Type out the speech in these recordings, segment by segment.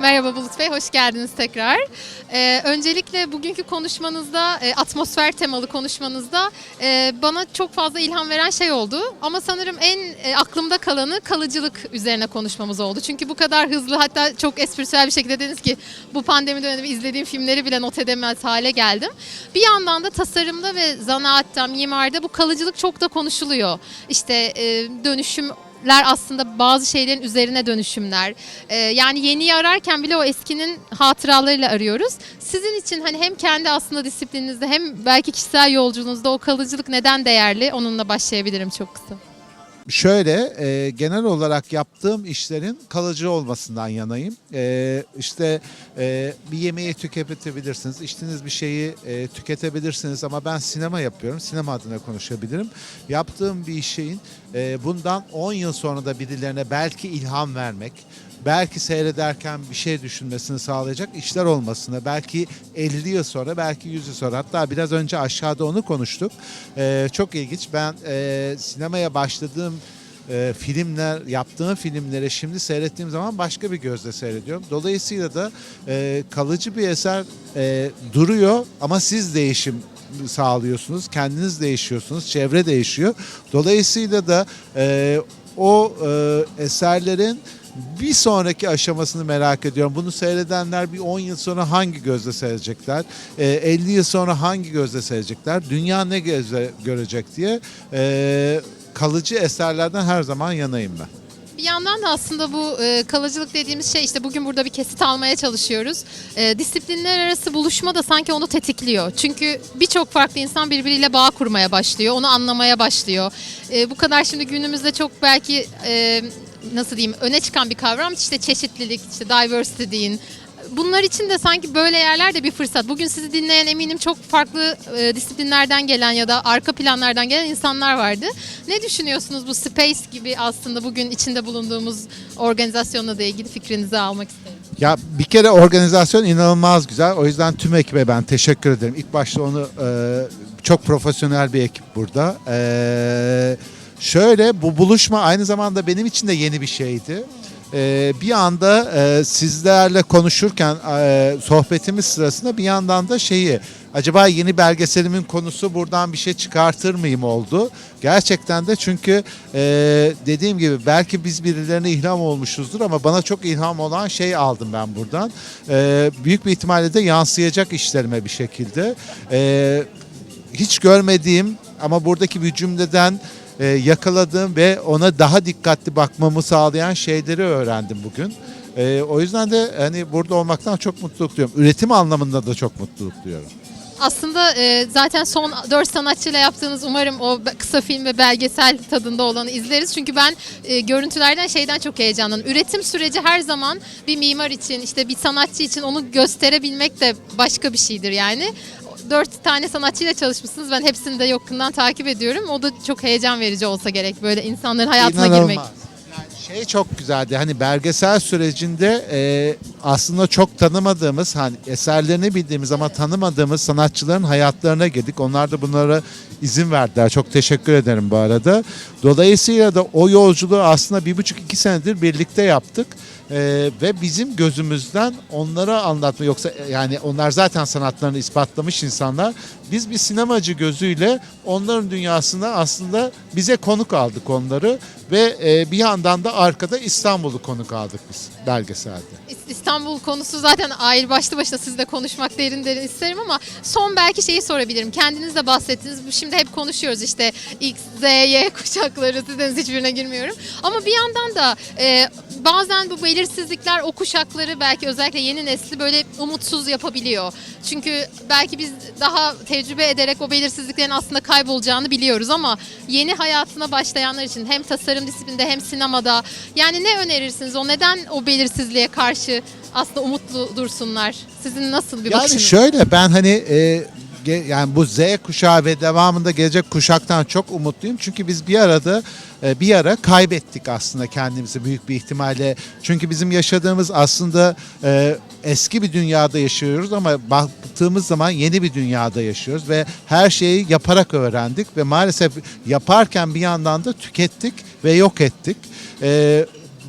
Merhaba Bulut Bey, hoş geldiniz tekrar. Ee, öncelikle bugünkü konuşmanızda, e, atmosfer temalı konuşmanızda e, bana çok fazla ilham veren şey oldu. Ama sanırım en e, aklımda kalanı kalıcılık üzerine konuşmamız oldu. Çünkü bu kadar hızlı hatta çok espritüel bir şekilde dediniz ki bu pandemi döneminde izlediğim filmleri bile not edemez hale geldim. Bir yandan da tasarımda ve zanaatta, mimarda bu kalıcılık çok da konuşuluyor. İşte e, dönüşüm ler aslında bazı şeylerin üzerine dönüşümler. Ee, yani yeniyi ararken bile o eskinin hatıralarıyla arıyoruz. Sizin için hani hem kendi aslında disiplininizde hem belki kişisel yolculuğunuzda o kalıcılık neden değerli? Onunla başlayabilirim çok kısa. Şöyle e, genel olarak yaptığım işlerin kalıcı olmasından yanayım. E, işte e, bir yemeği tüketebilirsiniz, içtiğiniz bir şeyi e, tüketebilirsiniz ama ben sinema yapıyorum, sinema adına konuşabilirim. Yaptığım bir şeyin e, bundan 10 yıl sonra da birilerine belki ilham vermek, belki seyrederken bir şey düşünmesini sağlayacak işler olmasını, belki 50 yıl sonra, belki 100 yıl sonra, hatta biraz önce aşağıda onu konuştuk. Ee, çok ilginç. Ben e, sinemaya başladığım e, filmler, yaptığım filmleri şimdi seyrettiğim zaman başka bir gözle seyrediyorum. Dolayısıyla da e, kalıcı bir eser e, duruyor ama siz değişim sağlıyorsunuz, kendiniz değişiyorsunuz, çevre değişiyor. Dolayısıyla da e, o e, eserlerin bir sonraki aşamasını merak ediyorum. Bunu seyredenler bir 10 yıl sonra hangi gözle seyredecekler? E, 50 yıl sonra hangi gözle seyredecekler? Dünya ne gözle görecek diye e, kalıcı eserlerden her zaman yanayım ben. Bir yandan da aslında bu e, kalıcılık dediğimiz şey işte bugün burada bir kesit almaya çalışıyoruz. E, disiplinler arası buluşma da sanki onu tetikliyor. Çünkü birçok farklı insan birbiriyle bağ kurmaya başlıyor, onu anlamaya başlıyor. E, bu kadar şimdi günümüzde çok belki e, nasıl diyeyim öne çıkan bir kavram işte çeşitlilik, işte diversity deyin. Bunlar için de sanki böyle yerler de bir fırsat. Bugün sizi dinleyen eminim çok farklı e, disiplinlerden gelen ya da arka planlardan gelen insanlar vardı. Ne düşünüyorsunuz bu Space gibi aslında bugün içinde bulunduğumuz organizasyonla da ilgili fikrinizi almak isterim. Ya bir kere organizasyon inanılmaz güzel. O yüzden tüm ekibe ben teşekkür ederim. İlk başta onu e, çok profesyonel bir ekip burada. E, şöyle bu buluşma aynı zamanda benim için de yeni bir şeydi. E, bir anda e, sizlerle konuşurken e, sohbetimiz sırasında bir yandan da şeyi acaba yeni belgeselimin konusu buradan bir şey çıkartır mıyım oldu. Gerçekten de çünkü e, dediğim gibi belki biz birilerine ilham olmuşuzdur ama bana çok ilham olan şey aldım ben buradan. E, büyük bir ihtimalle de yansıyacak işlerime bir şekilde. E, hiç görmediğim ama buradaki bir cümleden e, yakaladığım ve ona daha dikkatli bakmamı sağlayan şeyleri öğrendim bugün. E, o yüzden de hani burada olmaktan çok mutluluk duyuyorum. Üretim anlamında da çok mutluluk duyuyorum. Aslında e, zaten son 4 sanatçıyla yaptığınız umarım o kısa film ve belgesel tadında olanı izleriz. Çünkü ben e, görüntülerden şeyden çok heyecanlandım. Üretim süreci her zaman bir mimar için işte bir sanatçı için onu gösterebilmek de başka bir şeydir yani. Dört tane sanatçıyla çalışmışsınız. Ben hepsini de yakından takip ediyorum. O da çok heyecan verici olsa gerek böyle insanların hayatına İnanılmaz. girmek. Yani şey çok güzeldi. Hani belgesel sürecinde e, aslında çok tanımadığımız hani eserlerini bildiğimiz ama tanımadığımız sanatçıların hayatlarına girdik. Onlar da bunlara izin verdiler. Çok teşekkür ederim bu arada. Dolayısıyla da o yolculuğu aslında bir buçuk iki senedir birlikte yaptık. E, ve bizim gözümüzden onlara anlatma yoksa yani onlar zaten sanatlarını ispatlamış insanlar. Biz bir sinemacı gözüyle onların dünyasına aslında bize konuk aldık onları ve e, bir yandan da arkada İstanbul'u konuk aldık biz belgeselde. İs- İstanbul konusu zaten ayrı başlı başına sizle konuşmak derin derin isterim ama son belki şeyi sorabilirim. Kendiniz de bahsettiniz. Şimdi hep konuşuyoruz işte X, Z, Y kuşakları sizden hiçbirine girmiyorum. Ama bir yandan da e, bazen bu belirsizlikler o kuşakları belki özellikle yeni nesli böyle umutsuz yapabiliyor. Çünkü belki biz daha tecrübe ederek o belirsizliklerin aslında kaybolacağını biliyoruz ama yeni hayatına başlayanlar için hem tasarım disiplinde hem sinemada yani ne önerirsiniz? O neden o belirsizliğe karşı aslında umutlu dursunlar? Sizin nasıl bir Yani bakışınız? şöyle ben hani e, yani bu Z kuşağı ve devamında gelecek kuşaktan çok umutluyum. Çünkü biz bir arada e, bir ara kaybettik aslında kendimizi büyük bir ihtimalle. Çünkü bizim yaşadığımız aslında e, eski bir dünyada yaşıyoruz ama baktığımız zaman yeni bir dünyada yaşıyoruz ve her şeyi yaparak öğrendik ve maalesef yaparken bir yandan da tükettik ve yok ettik.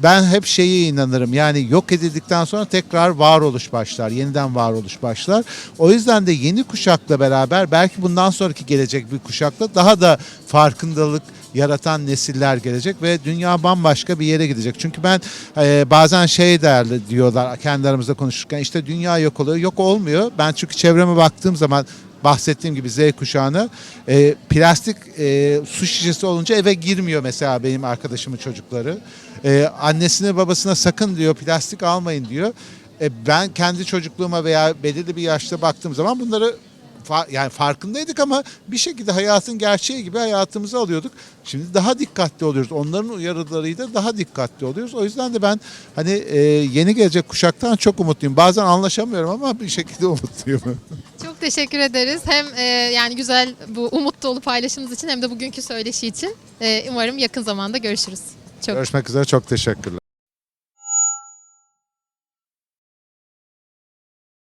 Ben hep şeye inanırım. Yani yok edildikten sonra tekrar varoluş başlar. Yeniden varoluş başlar. O yüzden de yeni kuşakla beraber belki bundan sonraki gelecek bir kuşakla daha da farkındalık yaratan nesiller gelecek ve dünya bambaşka bir yere gidecek. Çünkü ben e, bazen şey derli diyorlar kendi aramızda konuşurken işte dünya yok oluyor. Yok olmuyor. Ben çünkü çevreme baktığım zaman bahsettiğim gibi Z kuşağına e, plastik e, su şişesi olunca eve girmiyor mesela benim arkadaşımın çocukları. E, annesine babasına sakın diyor plastik almayın diyor. E, ben kendi çocukluğuma veya belirli bir yaşta baktığım zaman bunları fa- yani farkındaydık ama bir şekilde hayatın gerçeği gibi hayatımıza alıyorduk. Şimdi daha dikkatli oluyoruz. Onların uyarılarıyla daha dikkatli oluyoruz. O yüzden de ben hani e, yeni gelecek kuşaktan çok umutluyum. Bazen anlaşamıyorum ama bir şekilde umutluyum. Teşekkür ederiz. Hem e, yani güzel bu umut dolu paylaşımınız için hem de bugünkü söyleşi için. E, umarım yakın zamanda görüşürüz. Çok Görüşmek üzere çok teşekkürler.